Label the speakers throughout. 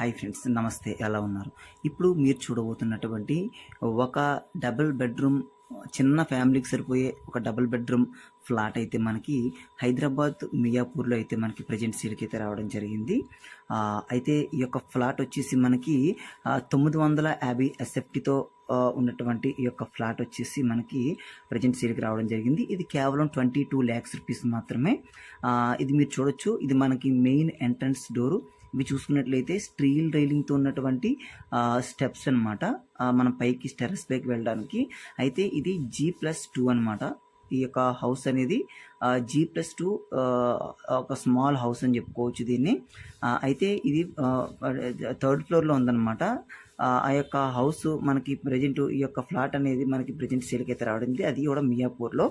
Speaker 1: Hi friends నమస్తే. ఎలా ఉన్నారు? ఇప్పుడు మీరు చూడబోతున్నటువంటి ఒక డబుల్ బెడ్రూమ్ చిన్న ఫ్యామిలీకి సరిపోయే ఒక డబుల్ బెడ్రూమ్ ఫ్లాట్ అయితే మనకి హైదరాబాద్ మియాపూర్లో అయితే మనకి ప్రజెంట్ సీడ్కి అయితే రావడం జరిగింది. అయితే ఈ యొక్క ఫ్లాట్ వచ్చేసి మనకి తొమ్మిది వందల యాభై ఎస్ఎఫ్టీతో ఉన్నటువంటి ఈ యొక్క ఫ్లాట్ వచ్చేసి మనకి ప్రజెంట్ సేల్కి రావడం జరిగింది. ఇది కేవలం ట్వంటీ టూ ల్యాక్స్ రూపీస్ మాత్రమే. ఇది మీరు చూడొచ్చు. ఇది మనకి మెయిన్ ఎంట్రన్స్ డోరు. ఇవి చూసుకున్నట్లయితే స్ట్రీల్ రైలింగ్తో ఉన్నటువంటి స్టెప్స్ అనమాట మనం పైకి స్టెరస్ పైకి వెళ్ళడానికి. అయితే ఇది జీ ప్లస్ టూ అనమాట ఈ యొక్క హౌస్ అనేది జీ ప్లస్ టూ ఒక స్మాల్ హౌస్ అని చెప్పుకోవచ్చు దీన్ని. అయితే ఇది థర్డ్ ఫ్లోర్లో ఉందన్నమాట. ఆ యొక్క హౌస్ మనకి ప్రజెంట్ ఈ యొక్క ఫ్లాట్ అనేది మనకి ప్రజెంట్ సేల్కి అయితే రావడింది. అది కూడా మియాపూర్లో.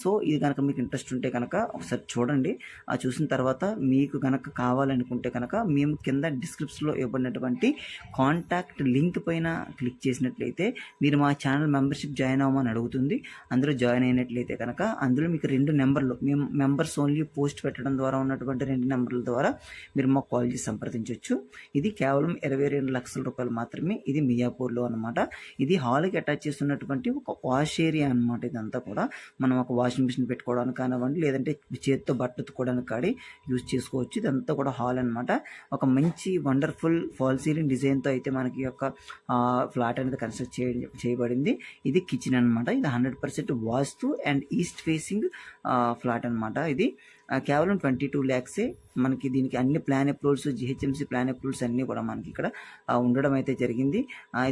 Speaker 1: సో ఇది కనుక మీకు ఇంట్రెస్ట్ ఉంటే కనుక ఒకసారి చూడండి. ఆ చూసిన తర్వాత మీకు కనుక కావాలనుకుంటే కనుక మేము కింద డిస్క్రిప్షన్లో ఇవ్వబడినటువంటి కాంటాక్ట్ లింక్ పైన క్లిక్ చేసినట్లయితే మీరు మా ఛానల్ మెంబర్షిప్ జాయిన్ అవ్వమని అడుగుతుంది. అందులో జాయిన్ అయినట్లయితే కనుక అందులో మీకు రెండు నెంబర్లు మేము మెంబర్స్ ఓన్లీ పోస్ట్ పెట్టడం ద్వారా ఉన్నటువంటి రెండు నెంబర్ల ద్వారా మీరు మాకు కాల్ చేసి సంప్రదించవచ్చు ఇది కేవలం ఇరవై రెండు లక్షల రూపాయలు మాత్రమే. మాత్రమే ఇది మియాపూర్లో అనమాట ఇది హాల్కి అటాచ్ చేస్తున్నటువంటి ఒక వాష్ ఏరియా అనమాట ఇదంతా కూడా. మనం ఒక వాషింగ్ మిషన్ పెట్టుకోవడానికి కానివ్వండి లేదంటే చేతితో బట్ట ఉతుక్కోవడానికి కాడి యూజ్ చేసుకోవచ్చు. ఇదంతా కూడా హాల్ అనమాట ఒక మంచి వండర్ఫుల్ ఫాల్ సీలింగ్ డిజైన్తో అయితే మనకి యొక్క ఫ్లాట్ అనేది కన్స్ట్రక్ట్ చేయ చేయబడింది. ఇది కిచెన్ అనమాట ఇది hundred percent vastu and east facing flat అనమాట ఇది. కేవలం ట్వంటీ టూ ల్యాక్సే మనకి దీనికి అన్ని plan approvals G H M C plan approvals అన్నీ కూడా మనకి ఇక్కడ ఉండడం అయితే జరిగింది.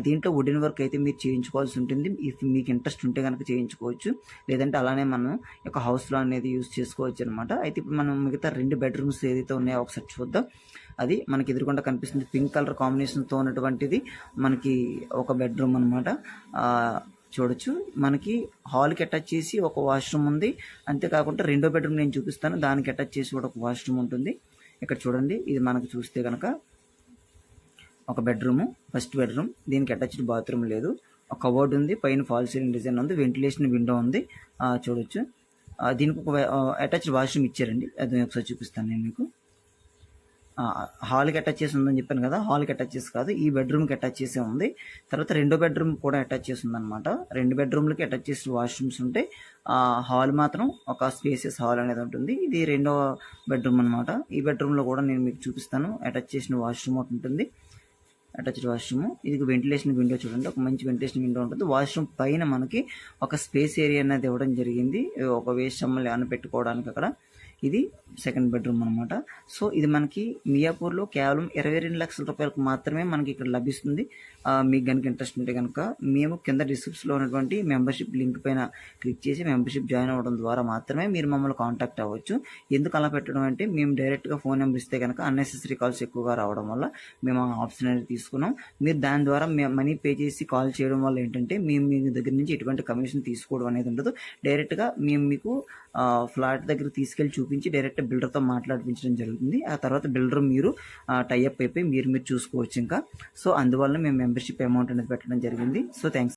Speaker 1: దీంట్లో వుడెన్ వర్క్ అయితే మీరు చేయించుకోవాల్సి ఉంటుంది. ఇఫ్ మీకు ఇంట్రెస్ట్ ఉంటే కనుక చేయించుకోవచ్చు. లేదంటే అలానే మనం యొక్క హౌస్లో అనేది యూజ్ చేసుకోవచ్చు అనమాట అయితే ఇప్పుడు మనం మిగతా రెండు బెడ్రూమ్స్ ఏదైతే ఉన్నాయో ఒకసారి చూద్దాం. అది మనకి ఎదురుకుండా కనిపిస్తుంది. పింక్ కలర్ కాంబినేషన్తో ఉన్నటువంటిది మనకి ఒక బెడ్రూమ్ అనమాట చూడొచ్చు. మనకి హాల్కి అటాచ్ చేసి ఒక వాష్రూమ్ ఉంది. అంతేకాకుండా రెండో బెడ్రూమ్ నేను చూపిస్తాను. దానికి అటాచ్ చేసి కూడా ఒక వాష్రూమ్ ఉంటుంది. ఇక్కడ చూడండి. ఇది మనకు చూస్తే కనుక ఒక బెడ్రూమ్ ఫస్ట్ బెడ్రూమ్. దీనికి అటాచ్డ్ బాత్రూమ్ లేదు. ఒక కబోర్డ్ ఉంది. పైన ఫాల్ సీలింగ్ డిజైన్ ఉంది. వెంటిలేషన్ విండో ఉంది. చూడొచ్చు. దీనికి ఒక అటాచ్డ్ వాష్రూమ్ ఇచ్చారండి. అది ఒకసారి చూపిస్తాను నేను మీకు. హాల్కి అటాచ్ చేసి ఉందని చెప్పాను కదా హాల్కి అటాచ్ చేసి కాదు ఈ బెడ్రూమ్కి అటాచ్ చేసే ఉంది. తర్వాత రెండో బెడ్రూమ్ కూడా అటాచ్ చేసి ఉందన్నమాట. రెండు బెడ్రూమ్లకి అటాచ్ చేసిన వాష్రూమ్స్ ఉంటాయి ఆ, హాల్ మాత్రం ఒక స్పేసెస్ హాల్ అనేది ఉంటుంది. ఇది రెండో బెడ్రూమ్ అనమాట ఈ బెడ్రూమ్లో కూడా నేను మీకు చూపిస్తాను. అటాచ్ చేసిన వాష్రూమ్ ఒకటి ఉంటుంది. అటాచ్డ్ వాష్రూమ్ ఇది వెంటిలేషన్ విండో చూడండి. ఒక మంచి వెంటిలేషన్ విండో ఉంటుంది. వాష్రూమ్ పైన మనకి ఒక స్పేస్ ఏరియా అనేది ఇవ్వడం జరిగింది. ఒక వేస్ట్ సమ్మలు ఏమైనా పెట్టుకోవడానికి అక్కడ. ఇది సెకండ్ బెడ్రూమ్ అనమాట సో ఇది మనకి మియాపూర్లో కేవలం ఇరవై రెండు లక్షల రూపాయలకు మాత్రమే మనకి ఇక్కడ లభిస్తుంది. మీకు కనుక ఇంట్రెస్ట్ ఉంటే కనుక మేము కింద డిస్క్రిప్షన్లో ఉన్నటువంటి మెంబర్షిప్ లింక్ పైన క్లిక్ చేసి మెంబర్షిప్ జాయిన్ అవ్వడం ద్వారా మాత్రమే మీరు మమ్మల్ని కాంటాక్ట్ అవ్వచ్చు. ఎందుకు అలా పెట్టడం అంటే మేము డైరెక్ట్గా ఫోన్ నెంబర్ ఇస్తే కనుక అన్నెసెసరీ కాల్స్ ఎక్కువగా రావడం వల్ల మేము ఆ ఆప్షన్ అనేది తీసుకున్నాం. మీరు దాని ద్వారా మనీ పే చేసి కాల్ చేయడం వల్ల ఏంటంటే మేము మీ దగ్గర నుంచి ఎటువంటి కమిషన్ తీసుకోవడం అనేది ఉండదు. డైరెక్ట్గా మేము మీకు ఫ్లాట్ దగ్గర తీసుకెళ్ళి చూపించి డైరెక్ట్ బిల్డర్తో మాట్లాడిపించడం జరుగుతుంది. ఆ తర్వాత బిల్డర్ మీరు టైఅప్ అయిపోయి మీరు మీరు చూసుకోవచ్చు ఇంకా. సో అందువల్ల మేము మెంబర్షిప్ అమౌంట్ అనేది పెట్టడం జరిగింది. So thanks